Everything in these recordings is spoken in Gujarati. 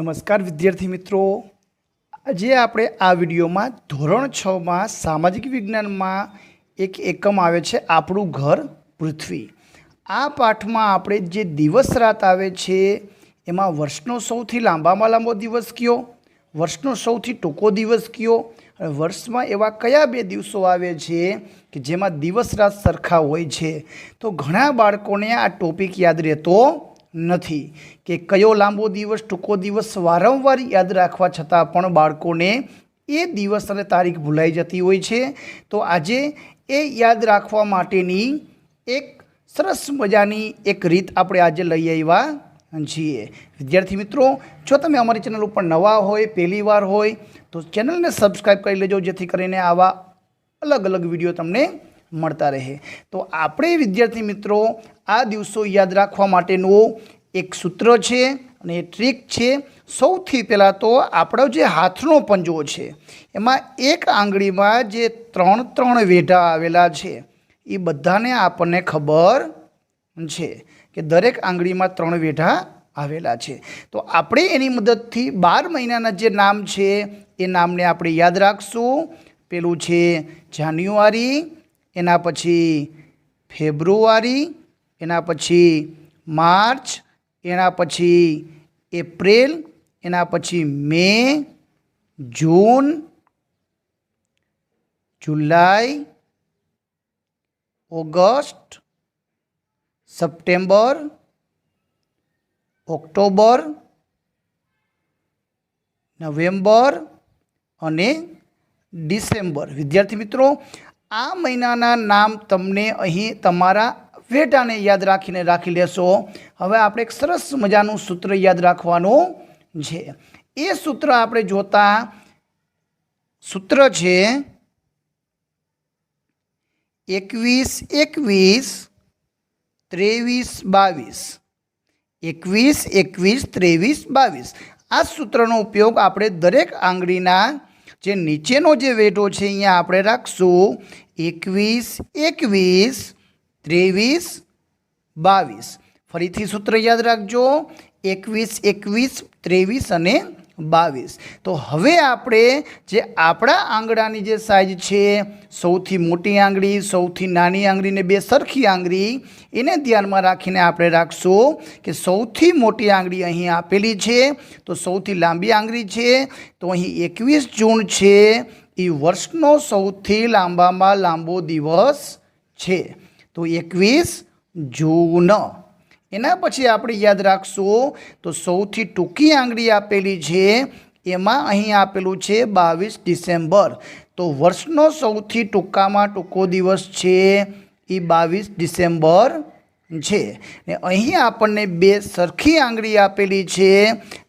નમસ્કાર વિદ્યાર્થી મિત્રો. આજે આપણે આ વિડીયોમાં ધોરણ છમાં સામાજિક વિજ્ઞાનમાં એક એકમ આવે છે, આપણું ઘર પૃથ્વી. આ પાઠમાં આપણે જે દિવસ રાત આવે છે, એમાં વર્ષનો સૌથી લાંબામાં લાંબો દિવસ કયો? વર્ષનો સૌથી ટૂંકો દિવસ કયો? અને વર્ષમાં એવા કયા બે દિવસો આવે છે કે જેમાં દિવસ રાત સરખા હોય છે? તો ઘણા બાળકોને આ ટોપિક યાદ રહેતો નથી. કે કયો લાંબો દિવસ, ટૂંકો દિવસ વારંવાર યાદ રાખવા છતાં પણ બાળકોને એ દિવસ અને તારીખ ભૂલાઈ જતી હોય છે. તો આજે એ યાદ રાખવા માટેની એક સરસ મજાની એક રીત આપણે આજે લઈ આવ્યા છીએ. વિદ્યાર્થી મિત્રો, જો તમે અમારી ચેનલ ઉપર નવા હોય, પહેલી વાર હોય, તો ચેનલને સબસ્ક્રાઈબ કરી લેજો, જેથી કરીને આવા અલગ અલગ વીડિયો તમને મળતા રહે. તો આપણે વિદ્યાર્થી મિત્રો, આ દિવસો યાદ રાખવા માટેનું એક સૂત્ર છે અને એ ટ્રીક છે. સૌથી પહેલાં તો આપણો જે હાથનો પંજો છે, એમાં એક આંગળીમાં જે ત્રણ ત્રણ વેઢા આવેલા છે, એ બધાને આપણને ખબર છે કે દરેક આંગળીમાં ત્રણ વેઢા આવેલા છે. તો આપણે એની મદદથી બાર મહિનાના જે નામ છે, એ નામને આપણે યાદ રાખશું. પેલું છે જાન્યુઆરી એના પછી ફેબ્રુઆરી, એના પછી માર્ચ, એના પછી એપ્રિલ, એના પછી May, June, July, August, September, October, November અને ડિસેમ્બર. વિદ્યાર્થી મિત્રો આ મહિનાના નામ તમને અહીં તમારા વેટાને યાદ રાખીને રાખી લેશો. હવે આપણે એક સરસ મજાનું સૂત્ર યાદ રાખવાનું છે. એ સૂત્ર આપણે જોતા સૂત્ર છે એકવીસ એકવીસ, ત્રેવીસ, બાવીસ. એકવીસ એકવીસ, ત્રેવીસ, બાવીસ. આ સૂત્રનો ઉપયોગ આપણે દરેક આંગળીના જે નીચેનો જે વેટો છે અહીંયા આપણે રાખશું એકવીસ એકવીસ, ત્રેવીસ, બાવીસ. ફરીથી સૂત્ર યાદ રાખજો. એકવીસ એકવીસ, ત્રેવીસ અને બાવીસ. તો હવે આપણે જે આપણા આંગળાની જે સાઇઝ છે, સૌથી મોટી આંગળી, સૌથી નાની આંગળીને બે સરખી આંગળી, એને ધ્યાનમાં રાખીને આપણે રાખશું કે સૌથી મોટી આંગળી અહીં આપેલી છે, તો સૌથી લાંબી આંગળી છે, તો અહીં એકવીસ જૂન છે, એ વર્ષનો સૌથી લાંબામાં લાંબો દિવસ છે. તો એકવીસ જૂન. એના પછી આપણે યાદ રાખશું તો સૌથી ટૂંકી આંગળી આપેલી છે, એમાં અહીં આપેલું છે બાવીસ ડિસેમ્બર. તો વર્ષનો સૌથી ટૂંકામાં ટૂંકો દિવસ છે એ બાવીસ ડિસેમ્બર છે. ને અહીં આપણને બે સરખી આંગળી આપેલી છે,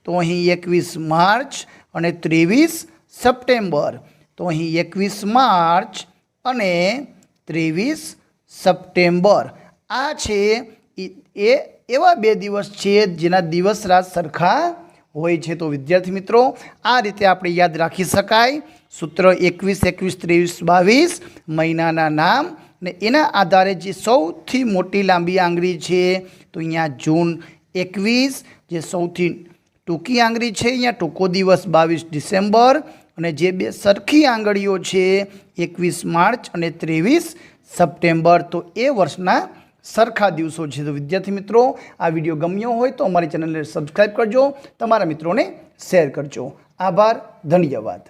તો અહીં એકવીસ માર્ચ અને ત્રેવીસ સપ્ટેમ્બર. તો અહીં એકવીસ માર્ચ અને ત્રેવીસ સપ્ટેમ્બર. આ છે એ, એવા બે દિવસ છે જેના દિવસ રાત સરખા હોય છે. તો વિદ્યાર્થી મિત્રો, આ રીતે આપણે યાદ રાખી શકાય. સૂત્ર એકવીસ એકવીસ, ત્રેવીસ, બાવીસ, મહિનાના નામ ને એના આધારે જે સૌથી મોટી લાંબી આંગળી છે, તો અહીંયા જૂન એકવીસ, જે સૌથી ટૂંકી આંગળી છે, અહીંયા ટૂંકો દિવસ બાવીસ ડિસેમ્બર અને જે બે સરખી આંગળીઓ છે, એકવીસ માર્ચ અને ત્રેવીસ સપ્ટેમ્બર. તો એ વર્ષના સરખા દિવસો છે. તો વિદ્યાર્થી મિત્રો, આ વીડિયો ગમ્યો હોય તો અમારી ચેનલને સબસ્ક્રાઈબ કરજો. તમારા મિત્રોને શેર કરજો. આભાર, ધન્યવાદ.